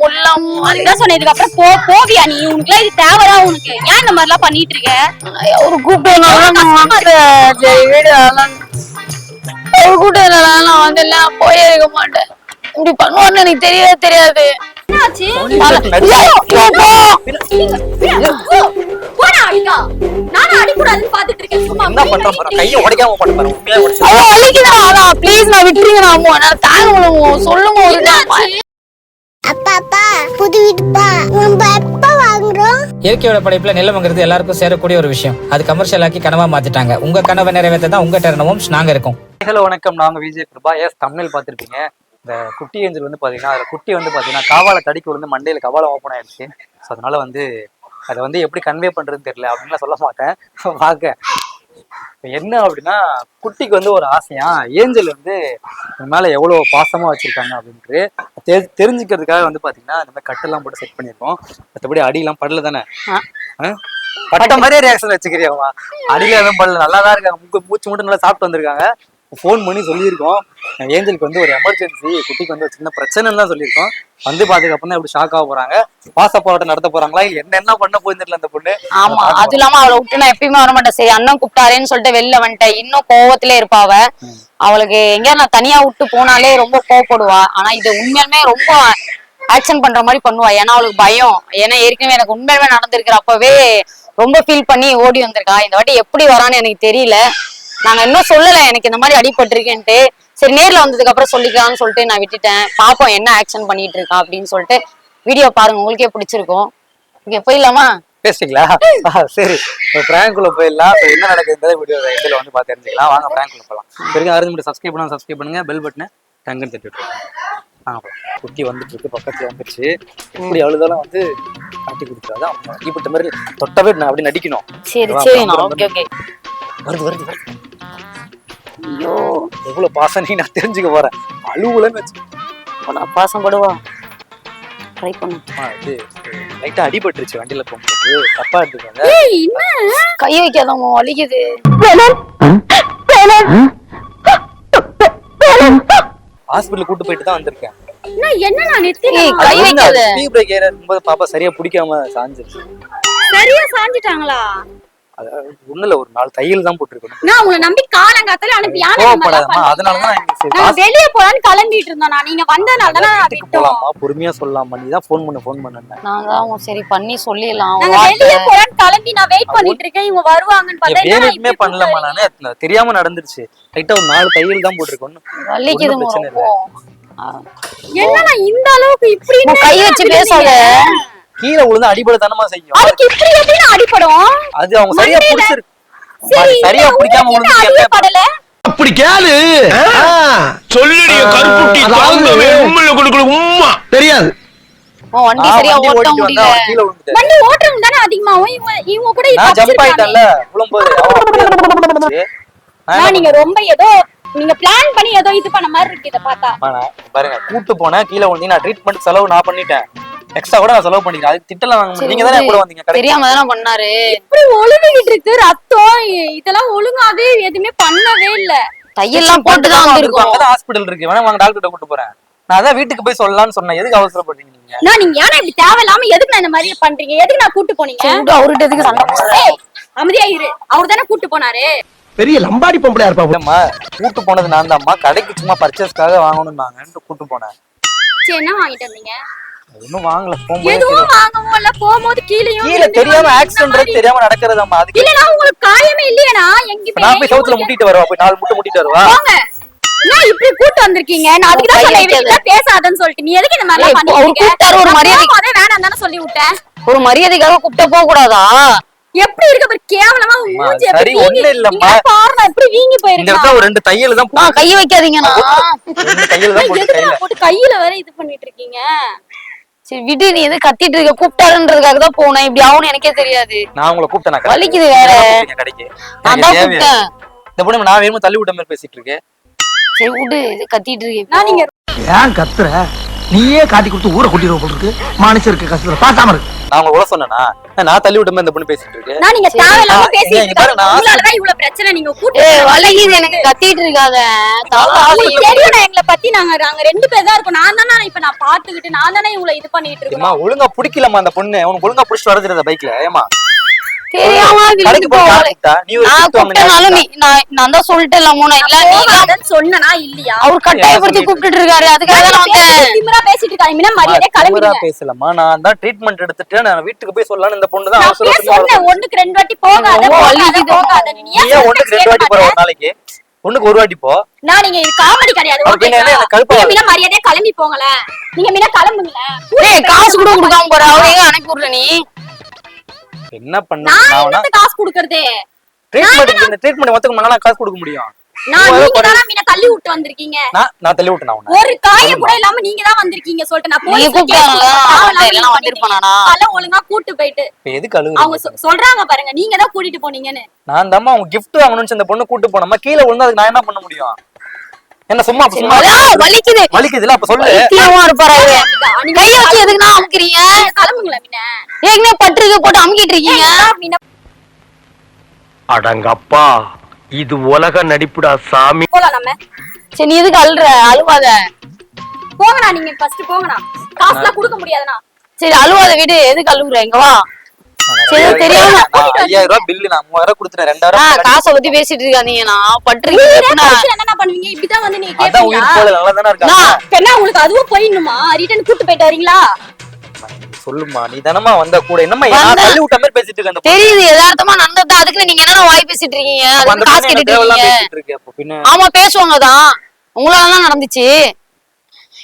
முள்ளமோ அதுதான் சொன்னேன். இதுக்கப்புறம் போ போவியா நீ? உனக்கு இது தேவையா உனக்கு. ஏன் இந்த மாதிரி எல்லாம் பண்ணிட்டு இருக்க? ஒரு கூப்பிட்டு நான் ஒரு கூட்டம் வந்து எல்லாம் போயே இருக்க மாட்டேன். இப்படி பண்ணுவான்னு எனக்கு தெரியவே தெரியாது. சொல்லுங்க. அப்பா அப்பா புது வீடுப்பா. நம்ம எப்ப வாங்குறோம்? இயற்கையோட படைப்புல நிலம்ங்கிறது எல்லாருக்கும் சேரக்கூடிய ஒரு விஷயம். அது கமர்ஷியல் ஆக்கி கனவா மாத்திட்டாங்க. உங்க கனவை நிறைவேற்ற தான் உங்க டெர்னவும் நாங்க இருக்கோம். ஹலோ வணக்கம். நாங்க விஜய் கிருபா. எஸ் தமிழ் பார்த்திருப்பீங்க. இந்த குட்டி ஏஞ்சல் வந்து பாத்தீங்கன்னா அதுல குட்டி வந்து பாத்தீங்கன்னா காவால தடிக்கு விழுந்து மண்டையில கவால ஓப்பன் ஆயிடுச்சு ஸோ அதனால வந்து அதை வந்து எப்படி கன்வே பண்றதுன்னு தெரியல. அப்படின்லாம் சொல்ல மாட்டேன். பார்க்க என்ன அப்படின்னா குட்டிக்கு வந்து ஒரு ஆசையா ஏஞ்சல் வந்து மேல எவ்வளவு பாசமா வச்சிருக்காங்க அப்படின்ட்டு தெ- தெரிஞ்சுக்கிறதுக்காக வந்து பாத்தீங்கன்னா இந்த மாதிரி கட்டெல்லாம் போட்டு செட் பண்ணியிருக்கோம் மற்றபடி அடியெல்லாம் படல தானே? பட்ட மாதிரியே ரியாக்ஷன் வச்சுக்கிறியாமா அடியில எதுவும் படல. நல்லா தான் இருக்காங்க. மூக்கு மூச்சு மட்டும் நல்லா சாப்பிட்டு வந்திருக்காங்க. ஃபோன் பண்ணி சொல்லியிருக்கோம். ஏஞ்சலுக்கு வந்து ஒரு எமர்ஜென்சி குட்டிக்கு வந்து சின்ன பிரச்சனைன்னு தான் சொல்லியிருக்கோம். வந்து தான் எப்படி ஷாக் ஆக போறாங்க? பாச போராட்டம் நடத்த போறாங்களா? இல்ல என்ன என்ன பண்ண போயிருந்துல அந்த பொண்ணு. ஆமா அது இல்லாம அவளை விட்டு நான் எப்பயுமே வர மாட்டேன் சரி அண்ணன் கூப்பிட்டாரேன்னு சொல்லிட்டு வெளில வந்துட்டேன். இன்னும் கோவத்திலே இருப்பா அவ. அவளுக்கு எங்க நான் தனியா விட்டு போனாலே ரொம்ப கோவப்படுவா. ஆனா இது உண்மையாலுமே ரொம்ப ஆக்ஷன் பண்ற மாதிரி பண்ணுவா. ஏன்னா அவளுக்கு பயம். ஏன்னா ஏற்கனவே எனக்கு உண்மையாலுமே நடந்திருக்கிற அப்பவே ரொம்ப ஃபீல் பண்ணி ஓடி வந்திருக்கா. இந்த வாட்டி எப்படி வரான்னு எனக்கு தெரியல. நாங்க இன்னும் சொல்லல. எனக்கு இந்த மாதிரி அடிபட்டிருக்கேன்ட்டு. சரி நேர்ல வந்ததுக்கு அப்புறம் சொல்லிக்கலாம்னு சொல்லிட்டு நான் விட்டுட்டேன். பாப்போம் என்ன ஆக்ஷன் பண்ணிட்டு இருக்கா அப்படின்னு சொல்லிட்டு வீடியோ பாருங்க உங்களுக்கே பிடிச்சிருக்கும். ஓகே போயிடலாமா? பேசிட்டீங்களா ஆ, சரி. இப்போ பிராங்குள்ள போயிடலாம். இப்போ என்ன நடக்குதுன்றத வீடியோ இதில் வந்து பார்த்து தெரிஞ்சுக்கலாம். வாங்க பிராங்குள்ள போகலாம் வரைக்கும் அறுபது மட்டும் சப்ஸ்கிரைப் பண்ணா சப்ஸ்கிரைப் பண்ணுங்க. பெல் பட்டனை டங்குன்னு தட்டி விட்டுருங்க வாங்க. குட்டி வந்துட்டு இருக்கு பக்கத்துல வந்துருச்சு. இப்படி அழுதாலும் வந்து காட்டி கொடுத்துருக்காது அவங்க அடிப்பட்ட மாதிரி தொட்டவே நான் அப்படி நடிக்கணும். சரி சரி வந்துரும், ஓகே ஓகே வருது வருது வருது. ஐயோ. எவ்வளவு பாசம் நீ நான் தெரிஞ்சுக்க போறேன். அழுவுலன்னு வச்சு நான் பாசம் படுவா? ட்ரை பண்ணு. ஆ, இது லைட்டா அடிபட்டுருச்சு வண்டியில போகும்போது. தப்பா எடுத்துக்கோங்க. கை வைக்காதம்மா வலிக்குது. ஹாஸ்பிட்டல் கூட்டு போயிட்டு தான் வந்திருக்கேன். என்ன என்ன நான் நிறுத்தி கை வைக்காத. ஸ்பீ பிரேக் ஏற இருக்கும்போது பாப்பா சரியா பிடிக்காம சாஞ்சிருச்சு. சரியா சாஞ்சிட்டாங்களா? அது ஒண்ணும் இல்ல ஒரு நாலு தையல் தான் போட்டிருக்கணும். நான் உங்களை நம்பி காலங்காத்தால அனுப்பி யானை கோவப்படாதம்மா. அதனாலதான் நான் நாங்க வெளிய போலான்னு கிளம்பிட்டு இருந்தோம் நான் நீங்க வந்தனால தான் வீட்டுக்கு போலாமா பொறுமையா சொல்லலாமா நீ தான் ஃபோன் பண்ண ஃபோன் பண்ண நான் தான் சரி பண்ணி சொல்லிடலாம் நாங்க. வெளிய போலான்னு கிளம்பி நான் வெயிட் பண்ணிட்டு இருக்கேன் இவங்க வருவாங்கன்னு பார்த்தா பண்ணலமா நானு. தெரியாம நடந்துருச்சு. லைட்டா ஒரு நாலு தையல் தான் போட்டிருக்கணும். வலிக்குது பிரச்சனை ரொம்ப என்னடா இந்த அளவுக்கு இப்படி கை வச்சு பேசாத. கீழே விழுந்து அடிபட தானமா செய்யும். அதுக்கு இப்படி எப்படி அடிபடும்? அது அவங்க சரியா பிடிச்சிருக்கு சரியா பிடிக்காம விழுந்து படல அப்படி கேளு. சொல்லுடி கருப்புட்டி தாங்கவே உண்மையில கொடுக்கல உம்மா. தெரியாது. வண்டி சரியா ஓட்ட முடியல. வண்டி ஓட்டுறவங்க தானே அதிகமாவும்? இவங்க இவங்க கூட ஜம்ப். ஆயிட்டேன்ல விழும்போது. நீங்க ரொம்ப ஏதோ நீங்க பிளான் பண்ணி ஏதோ இது பண்ண மாதிரி இருக்கு இத பார்த்தா. பாருங்க கூட்டு போனேன் கீழே வந்து நான் ட்ரீட்மெண்ட் செலவு நான் பண்ணிட்டேன். எக்ஸ்ட்ரா கூட நான் செலவு பண்ணிக்கிறேன். திட்டலாம் வாங்க நீங்க தானே. கூட வந்தீங்க கடைக்கு தெரியாம தானே பண்ணாரு? இப்படி ஒழுங்கிட்டு இருக்கு. ரத்தம் இ- இதெல்லாம் ஒழுங்காவே எதுவுமே பண்ணவே இல்ல. தையெல்லாம் போட்டுதான் வந்திருக்கோம். அங்கதான் ஹாஸ்பிடல் இருக்கு. வேணா வாங்க டாக்டர் கூட்டு போறேன். நான் அதான் வீட்டுக்கு போய் சொல்லலாம்னு சொன்னேன். எதுக்கு அவசரப்படுறீங்க நீங்க? நான் நீங்க ஏன்னா இப்படி தேவையில்லாம எதுக்கு நான் இந்த மாதிரி பண்றீங்க? எதுக்கு நான் கூட்டு போனீங்க? சரி, விடு, அவர்கிட்ட எதுக்கு சண்டை போடுற? ஏய், அமைதியா இரு. அவர் தானே கூட்டு போனாரு. பெரிய லம்பாடி பொம்பளையா இருப்பா இல்லம்மா கூட்டு போனது நான் தான்மா கடைக்கு சும்மா பர்ச்சேஸ்க்காக வாங்கணும்னாங்கன்ட்டு கூட்டு போனேன். சரி என்ன வாங்கிட்டு வந்தீங்க? இன்னும் வாங்கல போகும்போது எதுவும் வாங்கவும் இல்ல போகும்போது கீழேயும் கீழே தெரியாம இந்த ஆக்சிடென்ட் தெரியாம நடக்கிறதாம்மா அதுக்கு இல்லனா உங்களுக்கு காயமே இல்லையேனா இப்ப எங்கேயுமே நான் போய் சவுத்துல முட்டிட்டு வருவா போய் நாலு முட்டை முட்டிட்டு வருவா. போங்க. நான் இப்படி கூட்டு வந்திருக்கீங்க நான் அதுக்கு தான் கை சொன்னேன் பேசாதன்னு சொல்லிட்டு. நீ எதுக்கு இந்த மாதிரி எல்லாம் பண்ணிட்டு ஒரு மரியாதை வேணாம் தானே சொல்லி விட்டேன். ஒரு மரியாதைக்காக கூப்பிட்ட போக கூடாதா எப்படி இருக்க பாரு கேவலமா மூஞ்சி சரி, ஒண்ணும் இல்லம்மா. இங்க பாரு நான் எப்படி வீங்கி இந்த போயிருக்கேன் இடத்துல ஒரு ரெண்டு தையல் தான் நான் தான் போட்டு எதுக்கு கையில நான் போட்டு கையில வேற இது பண்ணிட்டு இருக்கீங்க? சரி விடு நீ எது கத்திட்டு இருக்க கூப்பிட்டாருன்றதுக்காக தான் போனேன். இப்படி ஆகும்னு எனக்கே தெரியாது. நான் உங்களை கூப்பிட்டேன் வலிக்குது வேற. கடைக்கு நான் எனக்கு தான் தேவையா? கூப்பிட்டேன். இந்த பொண்ணு நான் வேணுமா தள்ளி விட்ட மாதிரி பேசிட்டு இருக்கேன். சரி விடு இது கத்திட்டு இருக்கேன். நான் நீங்க ஏன் கத்துற? நீயே காட்டி கொடுத்து ஊரை கூட்டிடுவோம் போல இருக்கு. மனுஷருக்கு கஷ்டத்துல பாசாம இருக்கு. நான் உங்களை உள்ள சொன்னேனா? நான் தள்ளி விட்ட இந்த பொண்ணு பேசிட்டு இருக்கு? நான் நீங்க தேவையில்லாம நான் பேசிட்டு இருக்காங்க. நான் இவ்வளவு பிரச்சனை நீங்க கூட்டு ஏய் வலிக்குது எனக்கு கத்திட்டு உங்களுக்கு தெரியும் எங்களை பத்தி நாங்க நாங்க ரெண்டு பேர் தான் இருக்கோம். நான் தானே இப்ப நான் பாத்துக்கிட்டு நான் தானே இவ்வளவு இது பண்ணிட்டு இருக்கேன் ஒழுங்கா பிடிக்கலம்மா அந்த பொண்ணு. உனக்கு ஒழுங்கா புடிச்சிட்டு வரதுல பைக்ல ஏமா தெரியாம விழுந்து நான் கூப்பிட்டனாலும் நீ நான் நான் தான் சொல்லிட்டேன் இல்ல இல்ல இல்லையா? அவர் கட்டாயப்படுத்தி கூப்பிட்டுட்டு இருக்காரு அதுக்காக தான் வந்தேன். திமிரா பேசிட்டு இருக்காங்க மரியாதையா திமிரா கிளம்பிடுங்க. பேசலம்மா. நான் தான் ட்ரீட்மெண்ட் எடுத்துட்டு நான் வீட்டுக்கு போய் சொல்லலாம்னு இந்த பொண்ணு தான் அவசரமா சொன்னேன். ஒண்ணுக்கு ரெண்டு வாட்டி போகாத போகாத. போகாத. நீ ஏன் ஒண்ணுக்கு ரெண்டு வாட்டி போற ஒரு? நாளைக்கு? ஒண்ணுக்கு ஒரு வாட்டி போ. நான் நீங்க காமெடி கிடையாது மீனா மரியாதையா கிளம்பி போங்களேன். நீங்க மீனா கிளம்புங்களேன். காசு கூட கொடுக்காம போற அவரே அனுப்பி விடுற நீ. என்ன பண்ண காசு கொடுக்கறதே? ட்ரீட்மெண்ட் இந்த ட்ரீட்மெண்ட் மொத்தம் நான் காசு கொடுக்க முடியும். நான் நீங்க வேற தானே மீனா தள்ளி விட்டு வந்திருக்கீங்க. நான் நான் தள்ளி விட்டேன் உன்னை. ஒரு கூட இல்லாம நீங்க தான் வந்திருக்கீங்க சொல்லிட்டு நான் வந்திருப்பானா? அதெல்லாம் ஒழுங்கா கூட்டு போயிட்டு. எதுக்கு அவங்க அழுகுறீங்க சொ- சொல்றாங்க பாருங்க நீங்க தான் கூட்டிட்டு போனீங்கன்னு. நான் தாம்மா அவங்க கிஃப்ட் வாங்கணும்னு இந்த பொண்ணு கூட்டு போனோமா கீழே விழுந்தா அதுக்கு நான் என்ன பண்ண முடியும்? என்ன சும்மா சும்மா வலிக்குது. வலிக்குதுல அப்ப சொல்லு. பைத்தியமா இருப்பாரு கைய வச்சு எதுக்கு நான் அமுக்கிறீங்க? கிளம்புங்களேன் மீனா ஏங்க பட்டுருக்கு போட்டு அமுக்கிட்டு இருக்கீங்க அடங்கப்பா இது உலக நடிப்புடா சாமி. போலாம் நம்ம. சரி நீ எதுக்கு அழுற? அழுவாத. போங்கண்ணா நீங்க ஃபர்ஸ்ட் போங்கண்ணா. காசுலாம் கொடுக்க முடியாதுண்ணா. சரி அழுவாத வீடு. எதுக்கு அழுகுற இங்க வா. சரி தெரியாம ஐயாயிரம் ரூபாய் பில்லு நான் மூவாயிரம் கொடுத்துட்டேன். ரெண்டாயிரம் காசை பத்தி பேசிட்டு இருக்காதீங்க. நான் கடைசியில என்னண்ணா பண்ணுவீங்க? இப்படிதான் வந்து நீங்க அதான் உயிர் போல நல்லா தானே இருக்காங்க. இப்ப என்ன உங்களுக்கு அதுவும் போயிடணுமா? ரிட்டர்ன் கூட்டு போயிட்டு வரீங்களா? சொல்லுமா நீ தானமா வந்த கூட. தள்ளி விட்ட மாதிரி பேசிட்டு இருக்க. தெரியுது யதார்த்தமா நடந்ததா? அதுக்கு நீங்க என்ன வாய் பேசிட்டு இருக்கீங்க? காசு என்ன கேட்டுட்டு ஆமா பேசுவாங்க தான் உங்களால தான் நடந்துச்சு.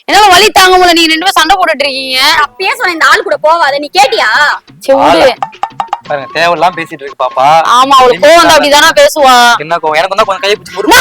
என்னால வலி தாங்க முடியல. நீங்க ரெண்டு பேரும் சண்டை போட்டுட்டு இருக்கீங்க. அப்பயே சொன்னேன் இந்த ஆள் கூட போவாத நீ கேட்டியா? சரி. பாருங்க தேவையில்லாம பேசிட்டு இருக்கு பாப்பா. ஆமா அவளுக்கு கோவம் வந்து அப்படிதானே பேசுவா? என்ன கோவம்? எனக்கு வந்து கொஞ்சம் கையை பிடிச்சி முறுக்கு?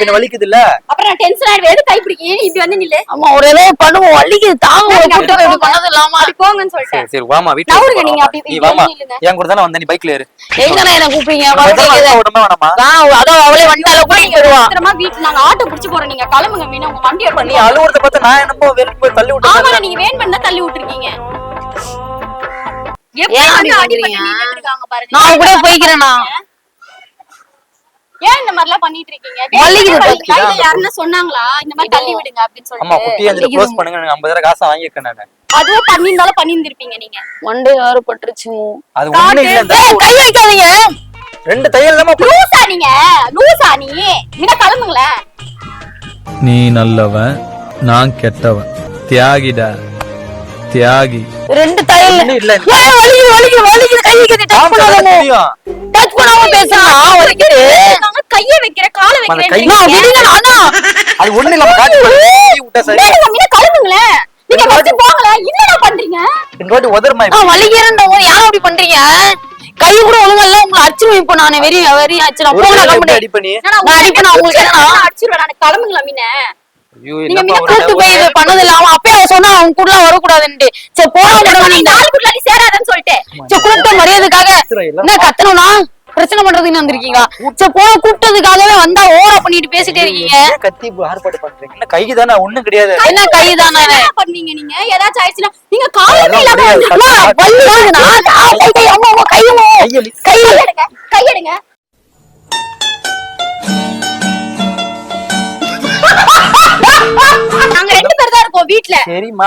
பின்ன வலிக்குது இல்ல அப்புறம் நான் டென்ஷன் ஆயிடுவேன். எது கை பிடிக்கீங்க இப்படி வந்து நில்லு. ஆமா ஒரு ஏதோ பண்ணுவோம். வலிக்குது தாங்க. கூட்டு போய் இப்படி பண்ணது இல்லாம அப்படி போங்கன்னு சொல்லிட்டேன். சரி வாமா நவுருங்க வீட்டுல நீங்க அப்படி நீ வாமா. என் கூட தானே வந்த நீ பைக்ல ஏறு. எங்கண்ணா என்ன மறுபடியும் இருக்க உடம்பே வேணாமா நான் அதான் அவளே வந்தால கூட நீங்க போயிடுவா பத்திரமா வீட்டுல நாங்க ஆட்டோ புடிச்சு போறோம் நீங்க கிளம்புங்க மீனா உங்க வண்டி நீ எடுத்து அழுவுறத பார்த்தா நான் என்னமோ வெறும் போய் தள்ளி ஆமா விட்டு நீங்க வேன் பண்ணா தள்ளி விட்டுருக்கீங்க. நான் கூட போய்க்கிறேனா? ஏன் இந்த மாதிரி எல்லாம் பண்ணிட்டு இருக்கீங்க? யாருன்னா சொன்னாங்களா? இந்த மாதிரி தள்ளி விடுங்க அப்படின்னு சொல்லிட்டு. குட்டி க்ளோஸ் பண்ணுங்க. காசு வாங்கியிருக்கேன் நான். பண்ணியிருந்தாலும் பண்ணியிருந்திருப்பீங்க நீங்க. யாரு பட்டுருச்சு அது ஒண்ணு இல்ல இந்த ஏய், கை வைக்காதீங்க. ரெண்டு தையல் தான் லூசா நீங்க. லூசா நீ. மீனா கிளம்புங்களேன் நீ நல்லவன் நான் கெட்டவன். தியாகிடா. தியாகி ரெண்டு தையல். இல்ல. ஏய், வலிக்குது வலிக்குது வலிக்குது கை வைக்காதீங்க டச் தெரியும். டச் பண்ணாம பேசுறா வலிக்குது நாங்க கைய வைக்கிற கால அந்த வைக்கிறேன். கை- அண்ணா, விடுங்க அண்ணா. அது ஒண்ணு இல்ல காட்டி விட்டா சரி. மீனா கிளம்புங்களேன் நீங்க ஃபர்ஸ்ட் போங்களேன் என்னடா பண்றீங்க? வாட்டி உதர்மா நான் வலிக்கிறேன்ற போது யாரும் அப்படி பண்றீங்க? கை கூட ஒழுங்கா இல்ல. உங்களை அடிச்சிருவேன் இப்போ நான். வெறி வெறி நான் கையில எப்படி கம்பெனி. அடி பண்ணி நான் அடிப்பேன்? உங்களுக்கு என்னன்னா அடிச்சிருவேன் நான். கிளம்புங்களா மீனா? நீங்க மீனா கூட்டு போய் இது பண்ணது இல்ல அவன் அப்பயே அவன் சொன்னா அவன் கூட வரக்கூடாதுன்ட்டு சரி போன இந்த நீங்க ஆளுக்குள்ள நீ சேராதன்னு சொல்லிட்டு சரி கூப்பிட்ட மரியாதைக்காக. என்ன கத்தணும்னா பிரச்சனை பண்றதுக்கு வந்திருக்கீங்களா சரி போன கூப்பிட்டதுக்காகவே வந்தா ஓவரா பண்ணிட்டு பேசிட்டே இருக்கீங்க கத்தி ஆர்ப்பாடு பண்றீங்க என்ன கை தானே ஒண்ணும் கிடையாது என்ன கைதானே என்ன பண்ணுவீங்க நீங்க ஏதாச்சும் ஆயிடுச்சுன்னா நீங்க காலமே இல்லாம முடியாது. வந்திருக்கீங்க. அம்மா, வலி வருதுண்ணா. கை, கை, கை, அம்மா, கையும் கையலி கை கையெடுங்க கையெடுங்க நாங்க ரெண்டு பேர் தான் இருக்கோம் வீட்ல.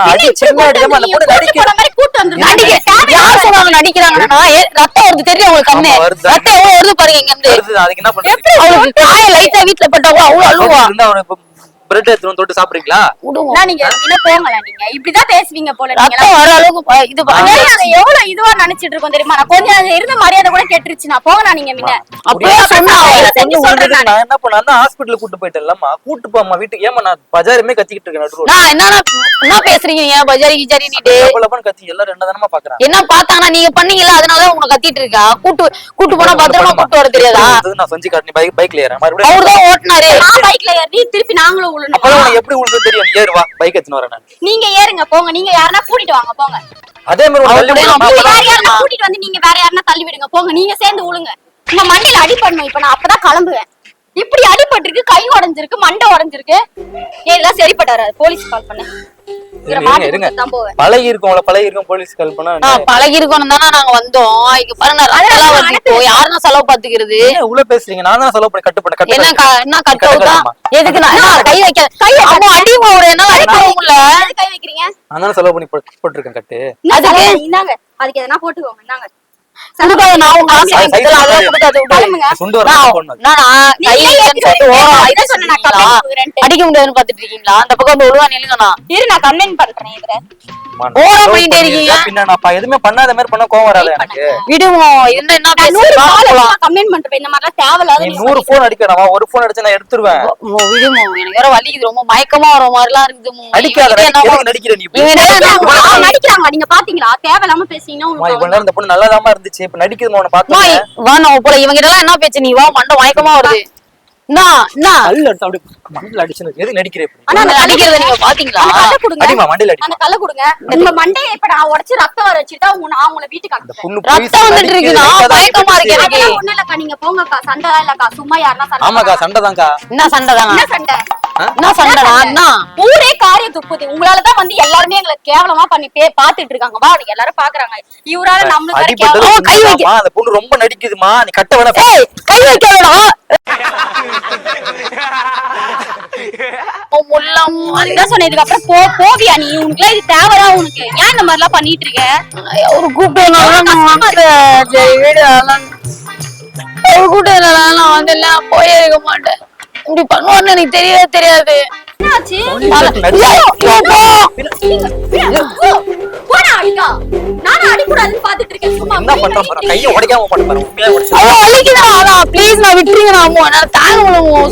அடி இப்படி சின்ன அந்த மாதிரி கூட்டு. நடிக்க யார் சொன்னாங்க நடிக்கிறாங்கன்னா ரத்தம் வருது தெரியும் உங்களுக்கு கண்ணு. ரத்தம் எவ்வளவு வருது பாருங்க இங்க இருந்து. அதுக்கு என்ன பண்றது அவளுக்கு காய லைட்டா பட்டவங்க அவ்வளவு அழுவா? பிரெட் எடுத்துட்டு தொட்டு சாப்பிடுறீங்களா? நீங்க என்ன போங்களா நீங்க. இப்படிதான் பேசுவீங்க போல நீங்க. வர அளவுக்கு இது எவ்வளவு இதுவா நினைச்சிட்டு இருக்கோம் தெரியுமா? நான் கொஞ்சம் நேரம் இருந்த மரியாதை கூட கெட்டுருச்சு. நான் போங்கண்ணா நீங்க முன்ன. அப்படியே சொன்னா நான் என்ன பண்ண அந்த ஹாஸ்பிட்டல் கூட்டு போயிட்டேன்லம்மா கூட்டு போம்மா வீட்டுக்கு. ஏமா நான் பஜாருமே கத்திக்கிட்டு இருக்கேன் நான் என்னன்னா என்ன பேசுறீங்க? நீங்க பஜாரி கிஜாரின்னுட்டு லப்பன் கத்தி எல்லாம் ரெண்டு தானமா பாக்குறேன் என்ன பார்த்தாங்கன்னா நீங்க பண்ணீங்கல்ல அதனால உங்களை கத்திட்டு இருக்கா? கூட்டு கூட்டு போனா பத்திரமா கூட்டு வர தெரியாதா? நான் செஞ்சு காட்டி பைக் பைக்ல ஏறேன் மறுபடியும் அவர்தான் ஓட்டுனாரு. நான் பைக்ல ஏறி திருப்பி நாங்களும் அப்பதான் விழணும் உனக்கு எப்படி உழுது தெரியும்? நீ ஏறு வா பைக் எடுத்துன்னு வரேன் நான். நீங்க ஏறுங்க போங்க. நீங்க யாருன்னா கூட்டிட்டு வாங்க போங்க. அதே மாதிரி தள்ளி? அப்படியே வேற யாருன்னா கூட்டிட்டு வந்து நீங்க வேற யாருன்னா தள்ளி விடுங்க போங்க. நீங்க சேர்ந்து விழுங்க உங்க மண்ணில அடி பண்ணும் இப்ப நான் அப்பதான் கிளம்புவேன். இப்படி அடிபட்டிருக்கு கை உடைஞ்சிருக்கு மண்டை உடைஞ்சிருக்கு. ஏன் இதெல்லாம் சரிப்பட்டு வராது. போலீஸ் கால் பண்ணு. பழகி இருக்கோம்ல பழகி இருக்கோம் போலீஸ் கால் பண்ணா நான் பழகி இருக்கணும் தானே நாங்க வந்தோம். இங்க பாருங்க இப்போ யாருன்னா செலவு பாத்துக்கிறது? இவ்வளவு பேசுறீங்க? நான் தான் செலவு பண்ணி கட்டு பண்ண கட்டு என்ன என்ன கட் அவுட்டா? எதுக்கு நான் கை வைக்க கை அவங்க அடி ஒரு என்ன அடிக்க முடியல. எதுக்கு கை வைக்கிறீங்க? நான் தானே செலவு பண்ணி போட்டு- போட்டிருக்கேன் கட்டு. என்ன அதுக்கு-? இந்தாங்க. அதுக்கு எதனா போட்டுக்கோங்க இந்தாங்க. நான் உங்க. சுண்டு வர நான் சொல்லிட்டு இதை அடிக்க சொன்ன நான் முடியாதுன்னு பாத்துட்டு இருக்கீங்களா அந்த பக்கம் வந்து ஒழுங்கா நில்லுங்கண்ணா. இரு நான் பண்றேன் இதுல ஓரம் பண்ணிட்டே இருக்கீங்க. பின்ன நான் பண்ணாத மாதிரி பண்ண கோவம் வராது எனக்கு. விடுவோம். என்ன என்ன பண்றேன் இந்த மாதிரிலாம் தேவையில்லாத நீ போன் அடிக்கிறவா ஒரு போன் அடிச்சு நான் எடுத்துருவேன். விடுமோ எனக்கு வேற வலிக்குது ரொம்ப மயக்கமா வர மாதிரிலாம் இருக்குது. அடிக்காத எதுக்கு நடிக்கிற நீ நடிக்கிறாங்க. நீங்க பாத்தீங்களா? தேவையில்லாம அம்மா, உங்களுக்கு இவ்வளவு நேரம் இந்த பொண்ணு நல்லாதாம்மா இருந்துச்சு. இப்ப நடிக்குது அம்மா, பார்த்தேன் வா நம்ம போல இவங்க கிட்ட எல்லாம் என்ன பேச்சு? நீ வா மண்டை மயக்கமா வருது. என்ன என்ன கல் எடுத்து அப்படி மண்ணில் அடிச்சு எதுக்கு நடிக்கிற இப்படி? ஆனா அந்த அடிக்கிறத நீங்க பாத்தீங்களா அந்த கல்லை கொடுங்க. அடிமா மண்டையில அடி அந்த கல்லை கொடுங்க. உங்க மண்டையை இப்ப நான் உடைச்சு ரத்தம் வர வச்சுட்டா உங்க நான் உங்களை வீட்டுக்கு இந்த அனுப்புறேன். பொண்ணு போய் ரத்தம் வந்துட்டு நடிக்குது, இருக்குண்ணா, லைட்டா தான் மயக்கமா இருக்கு அடிக்குது. எனக்கு. அதெல்லாம் ஒண்ணும் இல்லக்கா. நீங்க போங்கக்கா சண்டை? என்ன சண்டை தானா என்ன சண்டை என்ன சண்டைடா என்ன ஊரே காரிய துப்புது உங்களாலதான் வந்து எல்லாருமே எங்களை கேவலமா பண்ணி பே பாத்துட்டு இருக்காங்க. வா எல்லாரும் பாக்குறாங்க. இவரால நம்மளுக்கு கை வைக்க- அந்த பொண்ணு ரொம்ப நடிக்குதுமா நீ கட்ட வேணா ஏய் கை வைக்காதடா. ஓ, முள்ளம். அதுதான் சொன்னேன். இதுக்கு அப்புறம் போ போவியா நீ? உனக்கு இது தேவையா உனக்கு. ஏன் இந்த மாதிரி எல்லாம் பண்ணிட்டு இருக்க? ஒரு கூப்பிட்டு நான் வந்து எல்லாம் போயே இருக்க மாட்டேன். இப்படி பண்ணுவான்னு எனக்கு தெரியவே தெரியாது.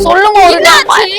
சொல்லுங்க?